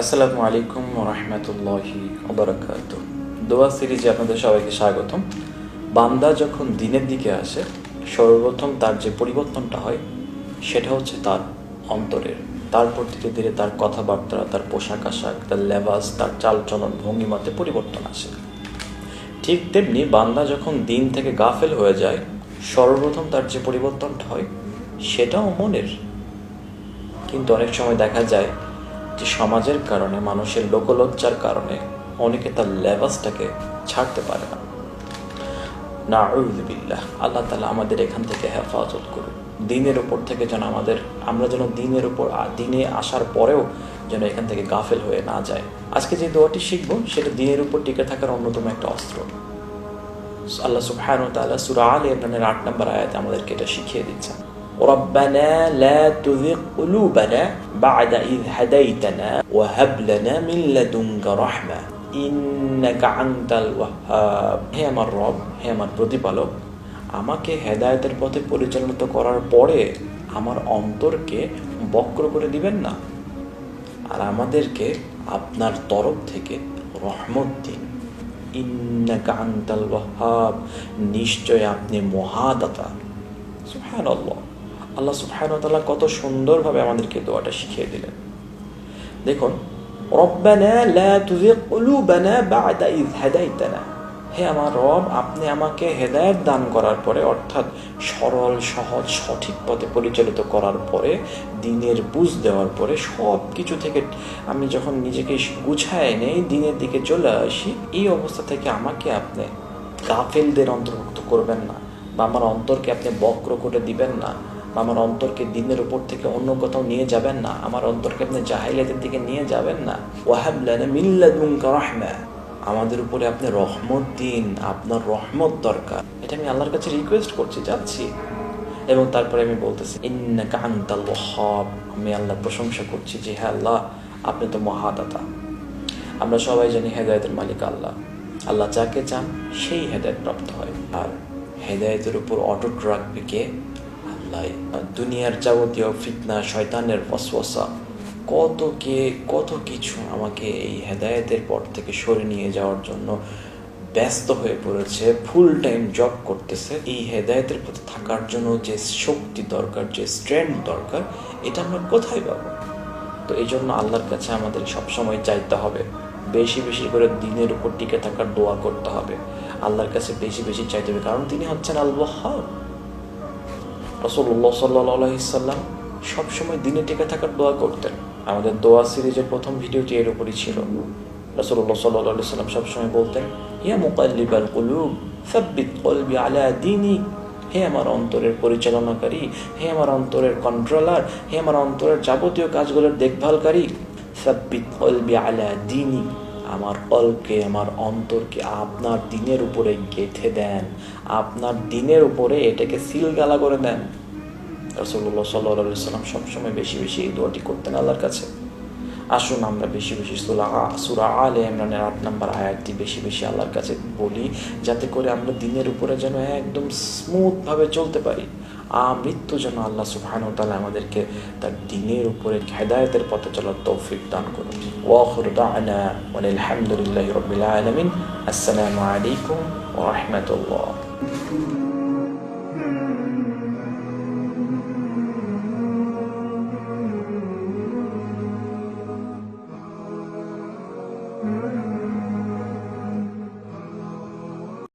আসসালামু আলাইকুম রহমতুল্লাহি ওবরাকাত দোয়া সিরিজে আপনাদের সবাইকে স্বাগতম। বান্দা যখন দিনের দিকে আসে, সর্বপ্রথম তার যে পরিবর্তনটা হয়, সেটা হচ্ছে তার অন্তরের। তারপর ধীরে ধীরে তার কথাবার্তা, তার পোশাক আশাক তার লেবাস, তার চালচলন, ভঙ্গিমাতে পরিবর্তন আসে। ঠিক তেমনি বান্দা যখন দিন থেকে গাফেল হয়ে যায়, সর্বপ্রথম তার যে পরিবর্তনটা হয়, সেটাও মনের। কিন্তু অনেক সময় দেখা যায় যে সমাজের কারণে, মানুষের লোকলজ্জার কারণে অনেকে তার লেবাসটাকে ছাড়তে পারে না। না বিল্লাহ, আল্লাহ তালা আমাদের এখান থেকে হেফাজত করুন দিনের উপর থেকে যেন আমাদের, আমরা যেন দিনের উপর, দিনে আসার পরেও যেন এখান থেকে গাফেল হয়ে না যায় আজকে যে দোয়াটি শিখব, সেটা দিনের উপর টিকে থাকার অন্যতম একটা অস্ত্র। আল্লাহ ওয়া তাআলা সূরা আলে ইমরানের আট নম্বর আয়াতে আমাদেরকে এটা শিখিয়ে দিচ্ছেন। ربنا لا تزغ قلوبنا بعد إذ هديتنا وهب لنا من لدنك رحمة إنك أنت الوهاب হে আমার রব হে আমার প্রতিপালক আমাকে হেদায়েতের পথে পরিচালিত করার পরে আমার অন্তরকে বক্র করে দিবেন না আর আমাদেরকে আপনার তরফ থেকে রহমত দিন ইন্নাকা আনতাল ওয়াহাব নিশ্চয় আপনি মহাদাতা সুবহানাল্লাহ আল্লাহ ওয়া কত সুন্দরভাবে আমাদেরকে দোয়াটা শিখিয়ে দিলেন। দেখুন, রব্বানা লা তুযিগ কুলুবানা বা'দা ইয হাদাইতানা। হে আমার রব, আপনি আমাকে হেদায়েত দান করার পরে, অর্থাৎ সরল, সহজ, সঠিক পথে পরিচালিত করার পরে, দিনের বুঝ দেওয়ার পরে সব কিছু থেকে আমি যখন নিজেকে গুছায় নেই, দিনের দিকে চলে আসি, এই অবস্থা থেকে আমাকে আপনি গাফেলদের অন্তর্ভুক্ত করবেন না বা আমার অন্তরকে আপনি বক্র করে দিবেন না। আমার অন্তরকে দিনের উপর থেকে অন্য কোথাও নিয়ে যাবেন না। আমার অন্তরকে আপনি জাহিলিয়াতের দিকে নিয়ে যাবেন না। ওয়াহাবলানা মিল্লাদুনকা রাহমা। আমাদের উপরে আপনি রহমত দিন, আপনার রহমত দরকার। এটা আমি আল্লাহর কাছে রিকোয়েস্ট করছি, যাচ্ছি। এবং তারপরে আমি বলতেছি, ইন্নাকা আনতাল ওয়াহাব। আমি আল্লাহ প্রশংসা করছি যে হ্যাঁ আল্লাহ, আপনি তো মহাদাতা। আমরা সবাই জানি হেদায়তের মালিক আল্লাহ। আল্লাহ যাকে চান, সেই হেদায়ত প্রাপ্ত হয়। আর হেদায়তের উপর অটুট রাখবে কে? দুনিয়ার যাবতীয় ফিতনা, শয়তানের ফসফসা কত কে, কত কিছু আমাকে এই হেদায়েতের পর থেকে সরে নিয়ে যাওয়ার জন্য ব্যস্ত হয়ে পড়েছে ফুল টাইম জব করতেছে। এই হেদায়েতের প্রতি থাকার জন্য যে শক্তি দরকার, যে স্ট্রেংথ দরকার, এটা আমরা কোথায় পাবো? তো এই জন্য আল্লাহর কাছে আমাদের সবসময় চাইতে হবে, বেশি বেশি করে দিনের উপর টিকে থাকার দোয়া করতে হবে। আল্লাহর কাছে বেশি বেশি চাইতে হবে, কারণ তিনি হচ্ছেন আল ওয়াহ্হাব রসল্লাহ সাল্লাম সবসময় দিনে টিকে থাকার দোয়া করতেন। আমাদের দোয়া সিরিজের প্রথম ভিডিওটি এর উপরই ছিল। রসল্লাহ সাল্লাহ সাল্লাম সবসময় বলতেন, ইয়া মুকাল্লিবাল কুলুব, সাব্বিত কলবি আলা দিনী হে আমার অন্তরের পরিচালনাকারী, হে আমার অন্তরের কন্ট্রোলার, হে আমার অন্তরের যাবতীয় কাজগুলোর দেখভালকারী। সাব্বিত কলবি আলা দিনী আমার অলকে, আমার অন্তরকে আপনার দিনের উপরে গেঁথে দেন। আপনার দিনের উপরে এটাকে সিলগালা করে দেন। রসল্লাহ সাল্লাহ সাল্লাম সবসময় বেশি বেশি এই দোয়াটি করতেন আল্লাহর কাছে। আসুন আমরা বেশি বেশি সুরা সুরা আলে ইমরানের আট নাম্বার আয়াতটি বেশি বেশি আল্লাহর কাছে বলি, যাতে করে আমরা দিনের উপরে যেন একদম স্মুথভাবে চলতে পারি। আমৃত্যু যেন আল্লাহ সুবহানাহু তাআলা আমাদেরকে তার দিনের উপরে হেদায়েতের পথে চলার তৌফিক দান করুন। ওয়াখির দা'না ওয়াল হামদুলিল্লাহি রাব্বিল আলামিন। আসসালামু আলাইকুম ওয়া রাহমাতুল্লাহ।